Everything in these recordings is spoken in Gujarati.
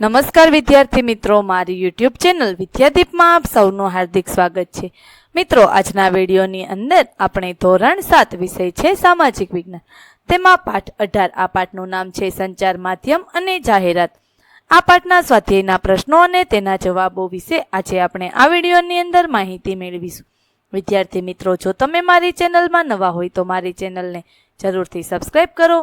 નમસ્કાર વિદ્યાર્થી મિત્રો, મારી યુટ્યુબ ચેનલ વિદ્યાદીપમાં આપ સૌનું હાર્દિક સ્વાગત છે. મિત્રો, આજના વિડીયોની અંદર આપણે ધોરણ સાત વિષય છે સામાજિક વિજ્ઞાન. તેમાં પાઠ અઢાર, આ પાઠનું નામ છે સંચાર માધ્યમ અને જાહેરાત. આ પાઠના સ્વાધ્યાયના પ્રશ્નો અને તેના જવાબો વિશે આજે આપણે આ વિડીયોની અંદર માહિતી મેળવીશું. વિદ્યાર્થી મિત્રો, જો તમે મારી ચેનલમાં નવા હોય તો મારી ચેનલને જરૂરથી સબસ્ક્રાઈબ કરો,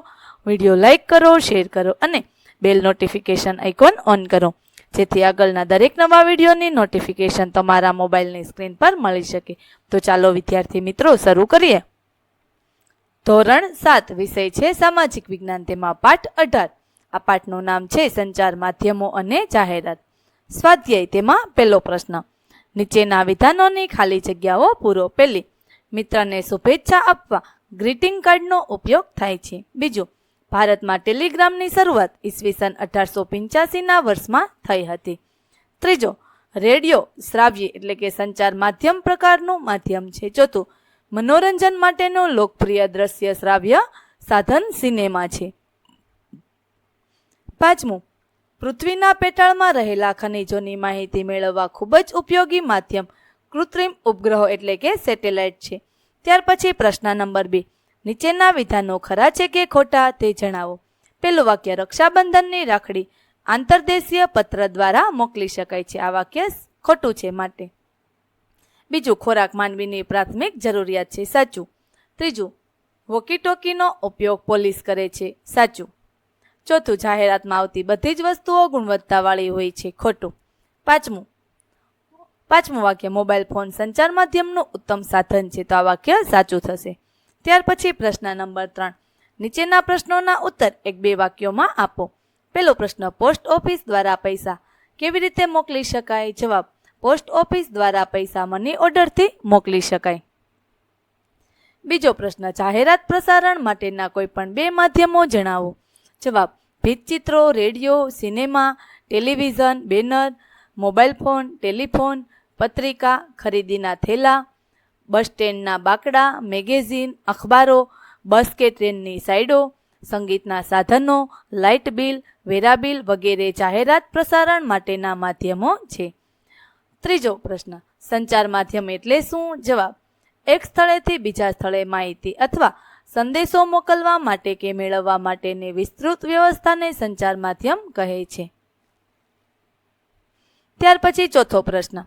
વીડિયો લાઈક કરો શેર કરો અને બેલ નોટિફિકેશન આઇકોન ઓન કરો. જેથી આગળના દરેક નવા વિડીયોની નોટિફિકેશન તમારા મોબાઈલની સ્ક્રીન પર મળી શકે. તો ચાલો વિદ્યાર્થી મિત્રો, શરૂ કરીએ. ધોરણ સાત, વિષય છે સામાજિક વિજ્ઞાન. તેમાં પાઠ અઢાર. આ પાઠનું નામ છે સંચાર માધ્યમો અને જાહેરાત. સ્વાધ્યાય તેમાં પહેલો પ્રશ્ન. નીચેના વિધાનોની ખાલી જગ્યાઓ પૂરો પહેલી મિત્રને શુભેચ્છા આપવા ગ્રીટિંગ કાર્ડનો ઉપયોગ થાય છે. બીજું ભારતમાં ટેલિગ્રામની શરૂઆત ઈસવીસન અઢારસો પંચ્યાસીના વર્ષમાં થઈ હતી. ત્રીજો, રેડિયો શ્રાવ્ય એટલે કે સંચાર માધ્યમ પ્રકારનું માધ્યમ છે. ચોથું, મનોરંજન માટેનું લોકપ્રિય દ્રશ્ય શ્રાવ્ય સાધન સિનેમા છે. પાંચમું, પૃથ્વીના પેટાળમાં રહેલા ખનિજોની માહિતી મેળવવા ખૂબ જ ઉપયોગી માધ્યમ કૃત્રિમ ઉપગ્રહો એટલે કે સેટેલાઇટ છે. ત્યાર પછી પ્રશ્ન નંબર બે નીચેના વિધાનો ખરા છે કે ખોટા તે જણાવો. પેલું વાક્ય રક્ષાબંધનની રાખડી આંતરદેશીય પત્ર દ્વારા મોકલી શકાય છે. આ વાક્ય ખોટું છે માટે. બીજું, ખોરાક માનવીની પ્રાથમિક જરૂરિયાત છે. સાચું. ત્રીજું, વોકીટોકીનો ઉપયોગ પોલીસ કરે છે. સાચું. ચોથું, જાહેરાતમાં આવતી બધી જ વસ્તુઓ ગુણવત્તાવાળી હોય છે. ખોટું. પાંચમું પાંચમું વાક્ય મોબાઈલ ફોન સંચાર માધ્યમનું ઉત્તમ સાધન છે. તો આ વાક્ય સાચું થશે. ત્યાર પછી પ્રશ્ન નંબર ત્રણ. નીચેના પ્રશ્નોના ઉત્તર એક બે વાક્યોમાં આપો. પહેલો પ્રશ્ન, પોસ્ટ ઓફિસ દ્વારા પૈસા કેવી રીતે મોકલી શકાય? જવાબ, પોસ્ટ ઓફિસ દ્વારા પૈસા મની ઓર્ડરથી મોકલી શકાય. બીજો પ્રશ્ન, જાહેરાત પ્રસારણ માટેના કોઈ પણ બે માધ્યમો જણાવો. જવાબ, ભીતચિત્રો, radio, cinema, television, banner, mobile phone, telephone, પત્રિકા, ખરીદીના થેલા બસ સ્ટેન્ડના બાકડા, મેગેઝિન, અખબારો, બસ કે ટ્રેનની સાઈડો સંગીતના સાધનો, લાઇટ બિલ, વેરા બિલ વગેરે જાહેરાત પ્રસારણ માટેના માધ્યમો છે. ત્રીજો પ્રશ્ન, સંચાર માધ્યમ એટલે શું? જવાબ, એક સ્થળેથી બીજા સ્થળે માહિતી અથવા સંદેશો મોકલવા માટે કે મેળવવા માટેની વિસ્તૃત વ્યવસ્થાને સંચાર માધ્યમ કહે છે. ત્યાર પછી ચોથો પ્રશ્ન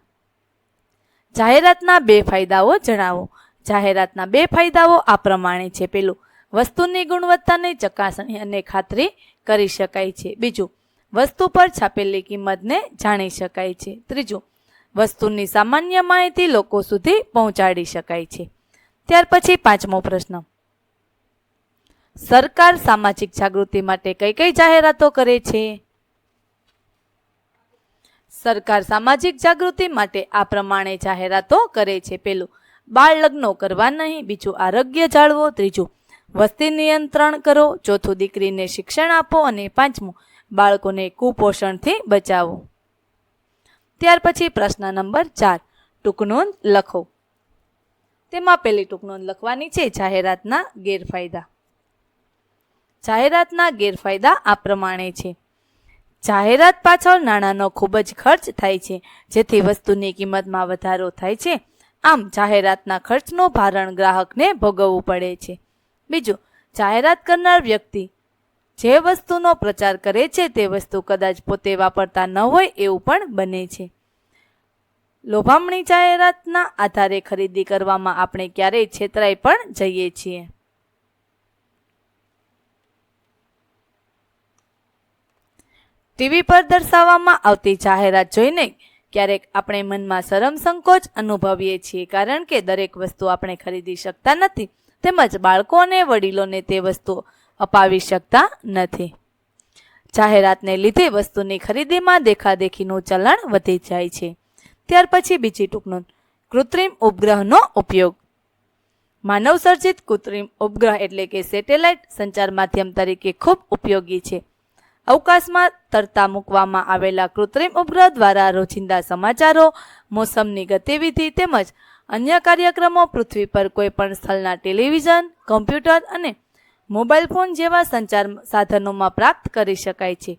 જાહેરાતના બે ફાયદાઓ જણાવો. જાહેરાતના બે ફાયદાઓ આ પ્રમાણે છે. પેલું, વસ્તુની ગુણવત્તાની ચકાસણી અને ખાતરી કરી શકાય છે. બીજું, વસ્તુ પર છાપેલી કિંમતને જાણી શકાય છે. ત્રીજું, વસ્તુની સામાન્ય માહિતી લોકો સુધી પહોંચાડી શકાય છે. ત્યાર પછી પાંચમો પ્રશ્ન. સરકાર સામાજિક જાગૃતિ માટે કઈ કઈ જાહેરાતો કરે છે? સરકાર સામાજિક જાગૃતિ માટે આ પ્રમાણે જાહેરાતો કરે છે પેલું. બાળ લગ્નો કરવા નહીં, બીજું આરોગ્ય જાળવો, ત્રીજું વસ્તી નિયંત્રણ કરો, ચોથું દીકરીને શિક્ષણ આપો અને પાંચમું બાળકોને કુપોષણથી બચાવો. ત્યાર પછી પ્રશ્ન નંબર ચાર, ટૂંકનોંધ લખો. તેમાં પહેલી ટૂંકનોંધ લખવાની છે, જાહેરાતના ગેરફાયદા. જાહેરાતના ગેરફાયદા આ પ્રમાણે છે. જાહેરાત પાછળ નાણાંનો ખૂબ જ ખર્ચ થાય છે, જેથી વસ્તુની કિંમતમાં વધારો થાય છે. આમ, જાહેરાતના ખર્ચનું ભારણ ગ્રાહકને ભોગવવું પડે છે. બીજું, જાહેરાત કરનાર વ્યક્તિ જે વસ્તુનો પ્રચાર કરે છે, તે વસ્તુ કદાચ પોતે વાપરતા ન હોય એવું પણ બને છે. લોભામણી જાહેરાતના આધારે ખરીદી કરવામાં આપણે ક્યારેય છેતરાઈ પણ જઈએ છીએ. ટીવી પર દર્શાવવામાં આવતી જાહેરાત જોઈને ક્યારેક આપણે મનમાં શરમ સંકોચ અનુભવીએ છીએ કારણ કે દરેક વસ્તુ આપણે ખરીદી શકતા નથી તેમજ બાળકો અને વડીલોને તે વસ્તુ અપાવી શકતા નથી. જાહેરાતને લીધે વસ્તુની ખરીદીમાં દેખાદેખીનું ચલણ વધી જાય છે. ત્યાર પછી બીજી ટૂંકનું કૃત્રિમ ઉપગ્રહનો ઉપયોગ. માનવ સર્જિત કૃત્રિમ ઉપગ્રહ એટલે કે સેટેલાઇટ સંચાર માધ્યમ તરીકે ખૂબ ઉપયોગી છે. અવકાશમાં તરતા મૂકવામાં આવેલા કૃત્રિમ ઉપગ્રહ દ્વારા રોજિંદા સમાચારો, મોસમની ગતિવિધિ તેમજ અન્ય કાર્યક્રમો પૃથ્વી પર કોઈ પણ સ્થળના ટેલિવિઝન, કમ્પ્યુટર અને મોબાઈલ ફોન જેવા સંચાર સાધનોમાં પ્રાપ્ત કરી શકાય છે.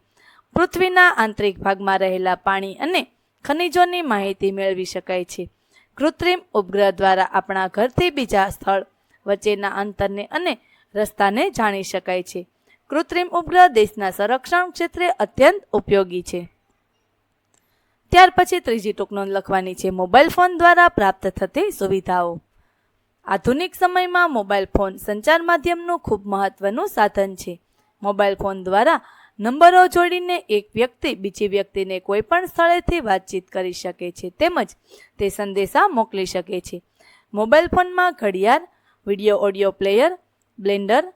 પૃથ્વીના આંતરિક ભાગમાં રહેલા પાણી અને ખનિજોની માહિતી મેળવી શકાય છે. કૃત્રિમ ઉપગ્રહ દ્વારા આપણા ઘરથી બીજા સ્થળ વચ્ચેના અંતરને અને રસ્તાને જાણી શકાય છે. કૃત્રિમ ઉપગ્રહ દેશના સંરક્ષણ ક્ષેત્રે અત્યંત ઉપયોગી છે. ત્યાર પછી ત્રીજી ટૂંકનોંધ લખવાની છે. મોબાઈલ ફોન દ્વારા પ્રાપ્ત થતી સુવિધાઓ. આધુનિક સમયમાં મોબાઈલ ફોન સંચાર માધ્યમનું ખૂબ મહત્વનું સાધન છે. મોબાઈલ ફોન દ્વારા નંબરો જોડીને એક વ્યક્તિ બીજી વ્યક્તિને કોઈ પણ સ્થળેથી વાતચીત કરી શકે છે તેમજ તે સંદેશા મોકલી શકે છે. મોબાઈલ ફોનમાં ઘડિયાળ, વીડિયો ઓડિયો પ્લેયર, બ્લેન્ડર,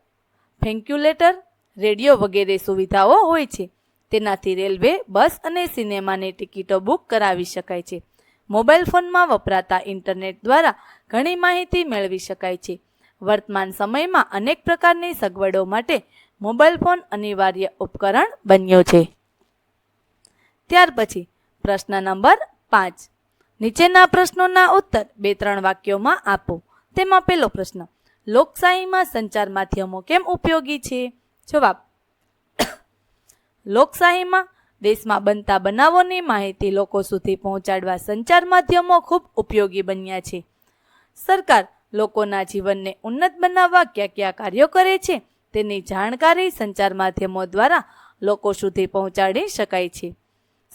ફેન્ક્યુલેટર રેડિયો વગેરે સુવિધાઓ હોય છે. તેનાથી રેલવે, બસ અને સિનેમાની ટિકિટો બુક કરાવી શકાય છે. મોબાઈલ ફોનમાં વપરાતા ઇન્ટરનેટ દ્વારા ઘણી માહિતી મેળવી શકાય છે. વર્તમાન સમયમાં અનેક પ્રકારની સગવડો માટે મોબાઈલ ફોન અનિવાર્ય ઉપકરણ બન્યો છે. ત્યાર પછી પ્રશ્ન નંબર પાંચ. નીચેના પ્રશ્નોના ઉત્તર બે ત્રણ વાક્યોમાં આપો. તેમાં પહેલો પ્રશ્ન, લોકશાહીમાં સંચાર માધ્યમો કેમ ઉપયોગી છે? જવાબ. લોકશાહીમાં દેશમાં બનતા બનાવોની માહિતી લોકો સુધી પહોંચાડવા સંચાર માધ્યમો ખૂબ ઉપયોગી બન્યા છે. સરકાર લોકોના જીવનને ઉન્નત બનાવવા કયા કયા કાર્યો કરે છે તેની જાણકારી સંચાર માધ્યમો દ્વારા લોકો સુધી પહોંચાડી શકાય છે.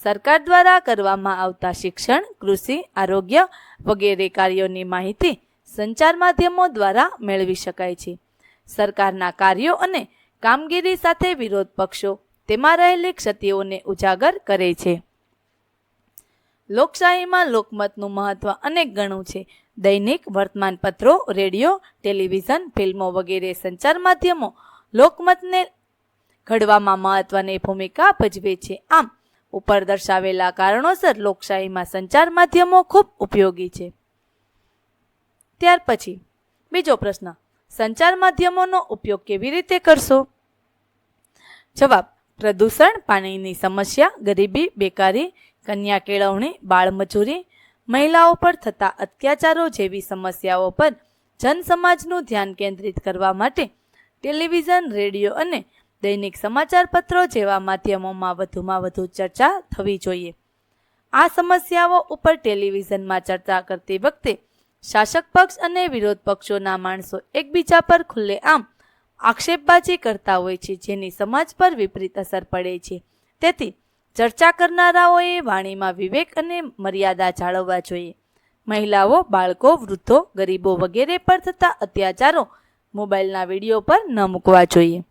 સરકાર દ્વારા કરવામાં આવતા શિક્ષણ, કૃષિ, આરોગ્ય વગેરે કાર્યોની માહિતી સંચાર માધ્યમો દ્વારા મેળવી શકાય છે. સરકારના કાર્યો અને કામગીરી સાથે વિરોધ પક્ષો તેમાં રહેલી ક્ષતિઓને ઉજાગર કરે છે. લોકશાહીમાં લોકમતનું મહત્વ અનેક ગણું છે. દૈનિક વર્તમાનપત્રો, રેડિયો, ટેલિવિઝન, ફિલ્મો વગેરે સંચાર માધ્યમો લોકમતને ઘડવામાં મહત્વની ભૂમિકા ભજવે છે. આમ, ઉપર દર્શાવેલા કારણોસર લોકશાહીમાં સંચાર માધ્યમો ખૂબ ઉપયોગી છે. ત્યાર પછી, બીજો પ્રશ્ન. સંચાર માધ્યમોનો ઉપયોગ કેવી રીતે કરશો? જવાબ, પ્રદૂષણ, પાણીની સમસ્યા, ગરીબી, બેકારી, કન્યા કેળવણી બાળમજૂરી મહિલાઓ પર થતા અત્યાચારો જેવી સમસ્યાઓ પર જનસમાજનું ધ્યાન કેન્દ્રિત કરવા માટે ટેલિવિઝન, રેડિયો અને દૈનિક સમાચાર પત્રો જેવા માધ્યમોમાં વધુમાં વધુ ચર્ચા થવી જોઈએ. આ સમસ્યાઓ ઉપર ટેલિવિઝનમાં ચર્ચા કરતી વખતે શાસક પક્ષ અને વિરોધ પક્ષોના માણસો એકબીજા પર ખુલ્લેઆમ આક્ષેપબાજી કરતા હોય છે, જેની સમાજ પર વિપરીત અસર પડે છે. તેથી ચર્ચા કરનારાઓએ વાણીમાં વિવેક અને મર્યાદા જાળવવા જોઈએ. મહિલાઓ, બાળકો, વૃદ્ધો, ગરીબો વગેરે પર થતા અત્યાચારો મોબાઈલના વીડિયો પર ન મૂકવા જોઈએ.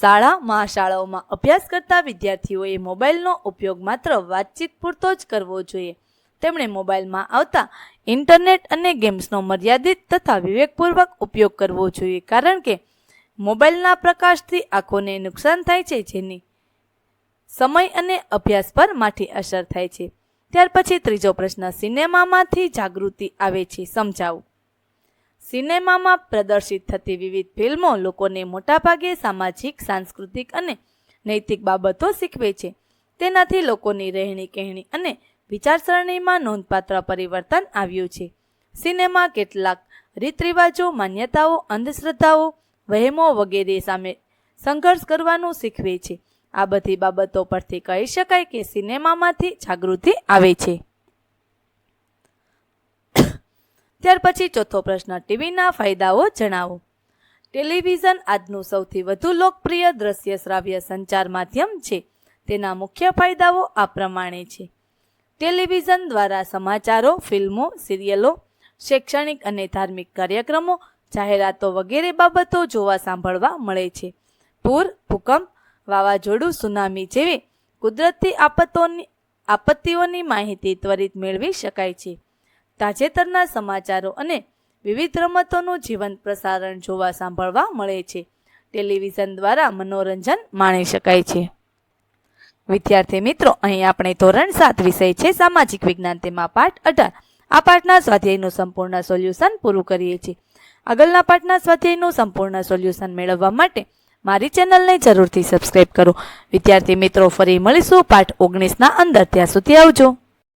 શાળા, મહાશાળાઓમાં અભ્યાસ કરતા વિદ્યાર્થીઓએ મોબાઈલનો ઉપયોગ માત્ર વાતચીત પૂરતો જ કરવો જોઈએ. તેમણે મોબાઈલમાં આવતા ઇન્ટરનેટ અને ગેમ્સનો મર્યાદિત તથા વિવેકપૂર્વક ઉપયોગ કરવો જોઈએ કારણ કે મોબાઈલના પ્રકાશથી આંખોને નુકસાન થાય છે, જેની સમય અને અભ્યાસ પર માઠી અસર થાય છે. ત્યાર પછી ત્રીજો પ્રશ્ન, સિનેમામાંથી જાગૃતિ આવે છે, સમજાવું. સિનેમામાં પ્રદર્શિત થતી વિવિધ ફિલ્મો લોકોને મોટાભાગે સામાજિક, સાંસ્કૃતિક અને નૈતિક બાબતો શીખવે છે. તેનાથી લોકોની રહેણી કહેણી અને વિચારસરણીમાં નોંધપાત્ર પરિવર્તન આવ્યું છે. સિનેમા કેટલાક રીત રિવાજો માન્યતાઓ, અંધશ્રદ્ધાઓ, વહેમો વગેરે સામે સંઘર્ષ કરવાનું શીખવે છે. આ બધી બાબતો પરથી કહી શકાય કે સિનેમામાંથી જાગૃતિ આવે છે. ત્યાર પછી ચોથો પ્રશ્ન, ટીવીના ફાયદાઓ જણાવો. ટેલિવિઝન આજનું સૌથી વધુ લોકપ્રિય દ્રશ્ય શ્રાવ્ય સંચાર માધ્યમ છે. તેના મુખ્ય ફાયદાઓ આ પ્રમાણે છે. ટેલિવિઝન દ્વારા સમાચારો, ફિલ્મો, સિરિયલો, શૈક્ષણિક અને ધાર્મિક કાર્યક્રમો, જાહેરાતો વગેરે બાબતો જોવા સાંભળવા મળે છે. પૂર, ભૂકંપ, વાવાઝોડું, સુનામી જેવી કુદરતી આપત્તોની આપત્તિઓની માહિતી ત્વરિત મેળવી શકાય છે. તાજેતરના સમાચારો અને વિવિધ રમતોનું જીવંત પ્રસારણ જોવા સાંભળવા મળે છે. ટેલિવિઝન દ્વારા મનોરંજન માણી શકાય છે. વિદ્યાર્થી મિત્રો, અહીં આપણે ધોરણ સાત વિષય છે, સામાજિક વિજ્ઞાન. તેમાં પાઠ અઢાર. આ પાઠના સ્વાધ્યાયનું સંપૂર્ણ સોલ્યુશન પૂરું કરીએ છીએ. આગળના પાઠના સ્વાધ્યાયનું સંપૂર્ણ સોલ્યુશન મેળવવા માટે મારી ચેનલને જરૂરથી સબસ્ક્રાઈબ કરો. વિદ્યાર્થી મિત્રો, ફરી મળીશું પાઠ ઓગણીસના અંદર. ત્યાં સુધી આવજો.